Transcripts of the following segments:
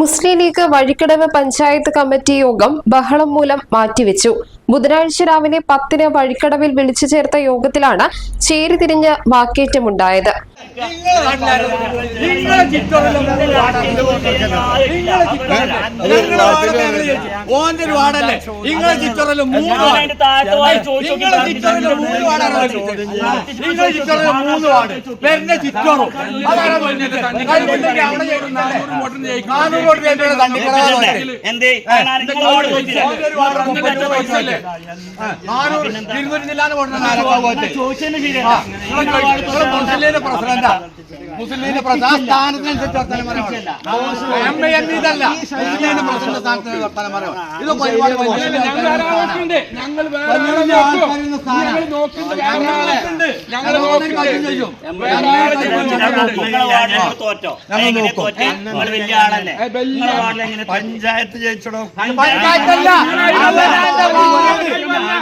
Muslim League Vazhikkadavu panchayat committee യോഗം ബഹളം മൂലം മാറ്റിവെച്ചു. ബുധനാഴ്ച രാവിലെ പത്തിന് വഴിക്കടവിൽ വിളിച്ചു ചേർത്ത യോഗത്തിലാണ് ചേരിതിരിഞ്ഞ് വാക്കേറ്റമുണ്ടായത് ഓന്റെ വോട്ട് നാനൂറ് ജില്ലാന്ന് ചോദിച്ചതിന് മുസ്ലിം പ്രസിഡന്റാ. മുസ്ലിം ലീഗിന്റെ വർത്തമാനം എം എ എം ഇതല്ല. ലീഗിന്റെ പ്രസിഡന്റ് സ്ഥാനത്തിന് വർത്തമാനം ഇത്? പഞ്ചായത്ത് ജയിച്ചടോ? പഞ്ചായത്തല്ല.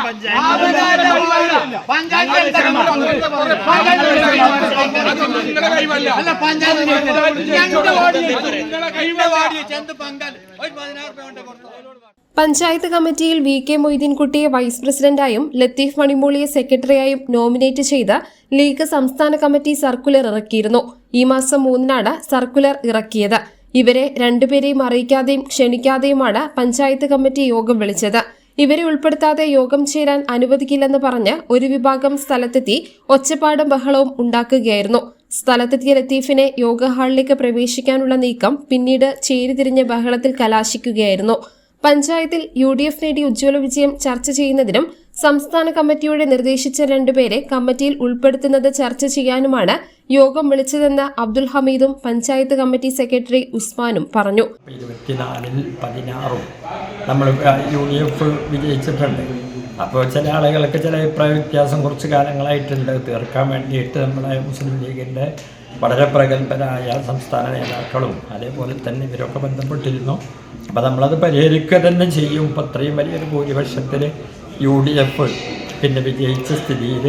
പഞ്ചായത്ത് പഞ്ചായത്ത് കമ്മിറ്റിയിൽ വി കെ മൊയ്തീൻകുട്ടിയെ വൈസ് പ്രസിഡന്റായും ലത്തീഫ് മണിമൂളിയെ സെക്രട്ടറിയായും നോമിനേറ്റ് ചെയ്ത ലീഗ് സംസ്ഥാന കമ്മിറ്റി സർക്കുലർ ഇറക്കിയിരുന്നു. ഈ മാസം മൂന്നിനാണ് സർക്കുലർ ഇറക്കിയത്. ഇവരെ രണ്ടുപേരെയും അറിയിക്കാതെയും ക്ഷണിക്കാതെയുമാണ് പഞ്ചായത്ത് കമ്മിറ്റി യോഗം വിളിച്ചത്. ഇവരെ ഉൾപ്പെടുത്താതെ യോഗം ചേരാൻ അനുവദിക്കില്ലെന്ന് പറഞ്ഞ് ഒരു വിഭാഗം സ്ഥലത്തെത്തി ഒച്ചപ്പാടും ബഹളവും ഉണ്ടാക്കുകയായിരുന്നു. സ്ഥലത്തെത്തിയ ലത്തീഫിനെ യോഗ ഹാളിലേക്ക് പ്രവേശിക്കാനുള്ള നീക്കം പിന്നീട് ചേരിതിരിഞ്ഞ ബഹളത്തിൽ കലാശിക്കുകയായിരുന്നു. പഞ്ചായത്തിൽ യു ഡി എഫ് നേടിയ ഉജ്ജ്വല വിജയം ചർച്ച ചെയ്യുന്നതിനും സംസ്ഥാന കമ്മിറ്റിയുടെ നിർദ്ദേശിച്ച രണ്ടുപേരെ കമ്മിറ്റിയിൽ ഉൾപ്പെടുത്തുന്നത് ചർച്ച ചെയ്യാനുമാണ് യോഗം വിളിച്ചതെന്ന് അബ്ദുൽ ഹമീദും പഞ്ചായത്ത് കമ്മിറ്റി സെക്രട്ടറി ഉസ്മാനും പറഞ്ഞു. നമ്മൾ യു എഫ് വിജയിച്ചിട്ടുണ്ട്. അപ്പോൾ ചില ആളുകൾക്ക് ചില അഭിപ്രായ വ്യത്യാസം കുറച്ച് കാലങ്ങളായിട്ടുണ്ട്. തീർക്കാൻ വേണ്ടിയിട്ട് നമ്മുടെ മുസ്ലിം ലീഗിന്റെ വളരെ പ്രഗത്ഭരായ സംസ്ഥാന നേതാക്കളും അതേപോലെ തന്നെ ഇവരൊക്കെ ബന്ധപ്പെട്ടിരുന്നു. അപ്പോൾ നമ്മളത് പരിഹരിക്കുക തന്നെ ചെയ്യും. ഇപ്പം അത്രയും വലിയൊരു ഭൂരിപക്ഷത്തിൽ യു ഡി എഫ് പിന്നെ വിജയിച്ച സ്ഥിതിയിൽ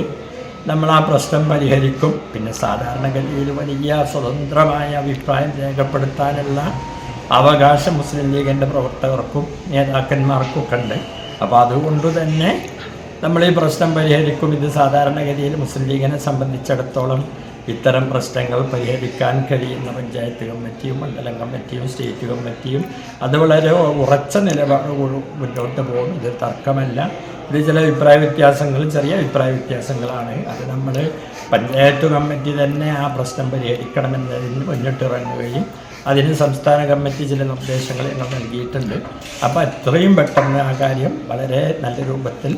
നമ്മൾ ആ പ്രശ്നം പരിഹരിക്കും. പിന്നെ സാധാരണഗതിയിൽ വലിയ സ്വതന്ത്രമായ അഭിപ്രായം രേഖപ്പെടുത്താനുള്ള അവകാശം മുസ്ലിം ലീഗിന്റെ പ്രവർത്തകർക്കും നേതാക്കന്മാർക്കും ഒക്കെ ഉണ്ട് അപ്പോൾ അതുകൊണ്ട് തന്നെ നമ്മൾ ഈ പ്രശ്നം പരിഹരിക്കും. ഇത് സാധാരണഗതിയിൽ മുസ്ലിം ലീഗിനെ സംബന്ധിച്ചിടത്തോളം ഇത്തരം പ്രശ്നങ്ങൾ പരിഹരിക്കാൻ കഴിയുന്ന പഞ്ചായത്ത് കമ്മിറ്റിയും മണ്ഡലം കമ്മിറ്റിയും സ്റ്റേറ്റ് കമ്മിറ്റിയും അത് വളരെ ഉറച്ച നിലപാടോട് മുന്നോട്ട് പോകും. ഇത് തർക്കമല്ല. ഇത് ചില അഭിപ്രായ വ്യത്യാസങ്ങൾ ചെറിയ അഭിപ്രായ വ്യത്യാസങ്ങളാണ്. അത് നമ്മൾ പഞ്ചായത്ത് കമ്മിറ്റി തന്നെ ആ പ്രശ്നം പരിഹരിക്കണമെന്നതിന് മുന്നിട്ടിറങ്ങുകയും അതിന് സംസ്ഥാന കമ്മിറ്റി ചില നിർദ്ദേശങ്ങൾ ഞങ്ങൾ നൽകിയിട്ടുണ്ട്. അപ്പോൾ എത്രയും പെട്ടെന്ന് ആ കാര്യം വളരെ നല്ല രൂപത്തിൽ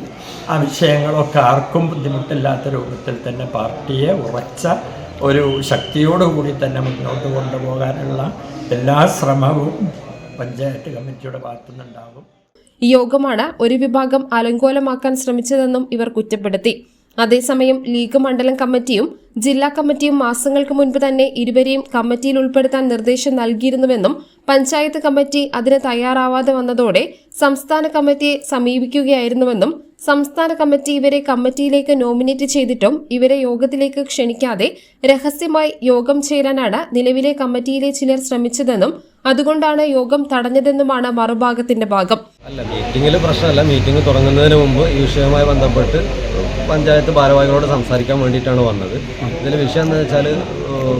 ആ വിഷയങ്ങളൊക്കെ ആർക്കും ബുദ്ധിമുട്ടില്ലാത്ത രൂപത്തിൽ തന്നെ പാർട്ടിയെ ഉറച്ച ഒരു ശക്തിയോടുകൂടി തന്നെ മുന്നോട്ട് കൊണ്ടുപോകാനുള്ള എല്ലാ ശ്രമവും പഞ്ചായത്ത് കമ്മിറ്റിയുടെ ഭാഗത്തുനിന്നുണ്ടാകും. യോഗമാണ് ഒരു വിഭാഗം അലങ്കോലമാക്കാൻ ശ്രമിച്ചതെന്നും ഇവർ കുറ്റപ്പെടുത്തി. അതേസമയം ലീഗ് മണ്ഡലം കമ്മിറ്റിയും ജില്ലാ കമ്മിറ്റിയും മാസങ്ങൾക്ക് മുൻപ് തന്നെ ഇരുവരെയും കമ്മിറ്റിയിൽ ഉൾപ്പെടുത്താൻ നിർദ്ദേശം നൽകിയിരുന്നുവെന്നും പഞ്ചായത്ത് കമ്മിറ്റി അതിന് തയ്യാറാവാതെ വന്നതോടെ സംസ്ഥാന കമ്മിറ്റിയെ സമീപിക്കുകയായിരുന്നുവെന്നും സംസ്ഥാന കമ്മിറ്റി ഇവരെ കമ്മിറ്റിയിലേക്ക് നോമിനേറ്റ് ചെയ്തിട്ടും ഇവരെ യോഗത്തിലേക്ക് ക്ഷണിക്കാതെ രഹസ്യമായി യോഗം ചേരാനാണ് നിലവിലെ കമ്മിറ്റിയിലെ ചിലർ ശ്രമിച്ചതെന്നും അതുകൊണ്ടാണ് യോഗം തടഞ്ഞതെന്നുമാണ് മറുഭാഗത്തിന്റെ ഭാഗം. അല്ല മീറ്റിംഗിൽ പ്രശ്നമല്ല. മീറ്റിംഗ് തുടങ്ങുന്നതിന് മുമ്പ് ഈ വിഷയവുമായി ബന്ധപ്പെട്ട് പഞ്ചായത്ത് ഭാരവാഹികളോട് സംസാരിക്കാൻ വേണ്ടിയിട്ടാണ് വന്നത്. ഇതിൽ വിഷയം എന്ന് വെച്ചാൽ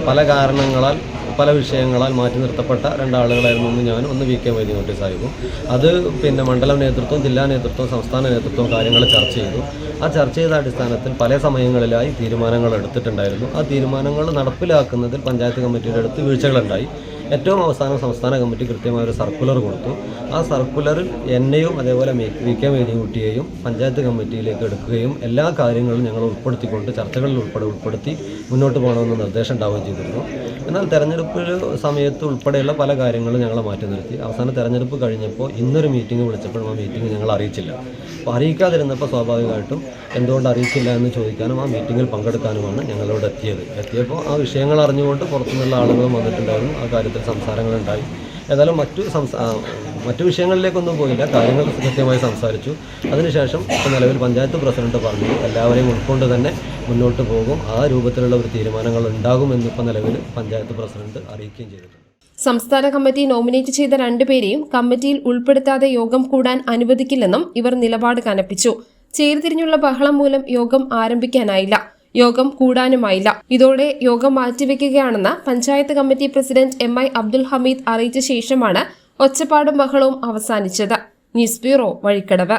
പല കാരണങ്ങളാൽ പല വിഷയങ്ങളാൽ മാറ്റി നിർത്തപ്പെട്ട രണ്ടാളുകളായിരുന്നു ഒന്ന് ഞാൻ ഒന്ന് വി കെ വൈദ്യുതി സാഹിബും. അത് പിന്നെ മണ്ഡലം നേതൃത്വം ജില്ലാ നേതൃത്വം സംസ്ഥാന നേതൃത്വം കാര്യങ്ങൾ ചർച്ച ചെയ്തു. ആ ചർച്ച ചെയ്ത അടിസ്ഥാനത്തിൽ പല സമയങ്ങളിലായി തീരുമാനങ്ങൾ എടുത്തിട്ടുണ്ടായിരുന്നു. ആ തീരുമാനങ്ങൾ നടപ്പിലാക്കുന്നതിൽ പഞ്ചായത്ത് കമ്മിറ്റിയുടെ അടുത്ത് വീഴ്ചകളുണ്ടായി. ഏറ്റവും അവസാനം സംസ്ഥാന കമ്മിറ്റി കൃത്യമായ ഒരു സർക്കുലർ കൊടുത്തു. ആ സർക്കുലറിൽ എന്നെയും അതേപോലെ വി കെ മേനിക്കുട്ടിയെയും പഞ്ചായത്ത് കമ്മിറ്റിയിലേക്ക് എടുക്കുകയും എല്ലാ കാര്യങ്ങളും ഞങ്ങൾ ഉൾപ്പെടുത്തിക്കൊണ്ട് ചർച്ചകളിൽ ഉൾപ്പെടെ ഉൾപ്പെടുത്തി മുന്നോട്ട് പോകണമെന്ന് നിർദ്ദേശം ഉണ്ടാവുകയും ചെയ്തിരുന്നു. എന്നാൽ തെരഞ്ഞെടുപ്പ് സമയത്ത് ഉൾപ്പെടെയുള്ള പല കാര്യങ്ങളും ഞങ്ങൾ മാറ്റി നിർത്തി. അവസാനം തെരഞ്ഞെടുപ്പ് കഴിഞ്ഞപ്പോൾ ഇന്നൊരു മീറ്റിംഗ് വിളിച്ചപ്പോഴും ആ മീറ്റിംഗ് ഞങ്ങൾ അറിയിച്ചില്ല. അപ്പോൾ അറിയിക്കാതിരുന്നപ്പോൾ സ്വാഭാവികമായിട്ടും എന്തുകൊണ്ട് അറിയിച്ചില്ല എന്ന് ചോദിക്കാനും ആ മീറ്റിങ്ങിൽ പങ്കെടുക്കാനുമാണ് ഞങ്ങളോട് എത്തിയത്. എത്തിയപ്പോൾ ആ വിഷയങ്ങൾ അറിഞ്ഞുകൊണ്ട് പുറത്തുനിന്നുള്ള ആളുകളും വന്നിട്ടുണ്ടായിരുന്നു. ആ കാര്യത്തിൽ സംസാരങ്ങളുണ്ടായി. ഏതായാലും മറ്റു സംസാ മറ്റു വിഷയങ്ങളിലേക്കൊന്നും പോയില്ല. കാര്യങ്ങൾ കൃത്യമായി സംസാരിച്ചു. അതിനുശേഷം നിലവിൽ പഞ്ചായത്ത് പ്രസിഡന്റ് പറഞ്ഞു എല്ലാവരെയും ഉൾക്കൊണ്ട് തന്നെ മുന്നോട്ട് പോകും. ആ രൂപത്തിലുള്ള ഒരു തീരുമാനങ്ങൾ ഉണ്ടാകും ഉണ്ടാകുമെന്നിപ്പോൾ നിലവിൽ പഞ്ചായത്ത് പ്രസിഡന്റ് അറിയിക്കുകയും ചെയ്തിട്ടുണ്ട്. സംസ്ഥാന കമ്മിറ്റി നോമിനേറ്റ് ചെയ്ത രണ്ടുപേരെയും കമ്മിറ്റിയിൽ ഉൾപ്പെടുത്താതെ യോഗം കൂടാൻ അനുവദിക്കില്ലെന്നും ഇവർ നിലപാട് കനപ്പിച്ചു. ചേരിതിരിഞ്ഞുള്ള ബഹളം മൂലം യോഗം ആരംഭിക്കാനായില്ല. യോഗം കൂടാനുമായില്ല. ഇതോടെ യോഗം മാറ്റിവെക്കുകയാണെന്ന് panchayat committee president M I Abdul Hameed അറിയിച്ച ശേഷമാണ് ഒച്ചപ്പാടും ബഹളവും അവസാനിച്ചത്. News bureau Vazhikkadavu.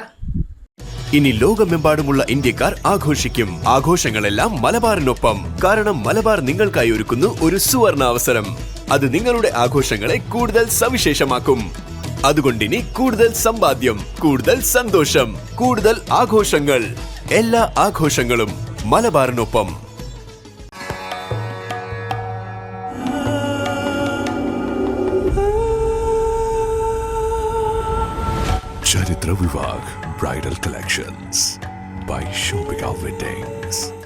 ഇനി ലോകമെമ്പാടുമുള്ള ഇന്ത്യക്കാർ ആഘോഷിക്കും. ആഘോഷങ്ങളെല്ലാം മലബാറിനൊപ്പം. കാരണം മലബാർ നിങ്ങൾക്കായി ഒരുക്കുന്നു ഒരു സുവർണ അവസരം അത് നിങ്ങളുടെ ആഘോഷങ്ങളെ കൂടുതൽ സവിശേഷമാക്കും. അതുകൊണ്ടിനി കൂടുതൽ സമ്പാദ്യം കൂടുതൽ സന്തോഷം കൂടുതൽ ആഘോഷങ്ങൾ. എല്ലാ ആഘോഷങ്ങളും മലബാറിനൊപ്പം. ചരിത്ര വിഭാഗ് bridal collections by shopping weddings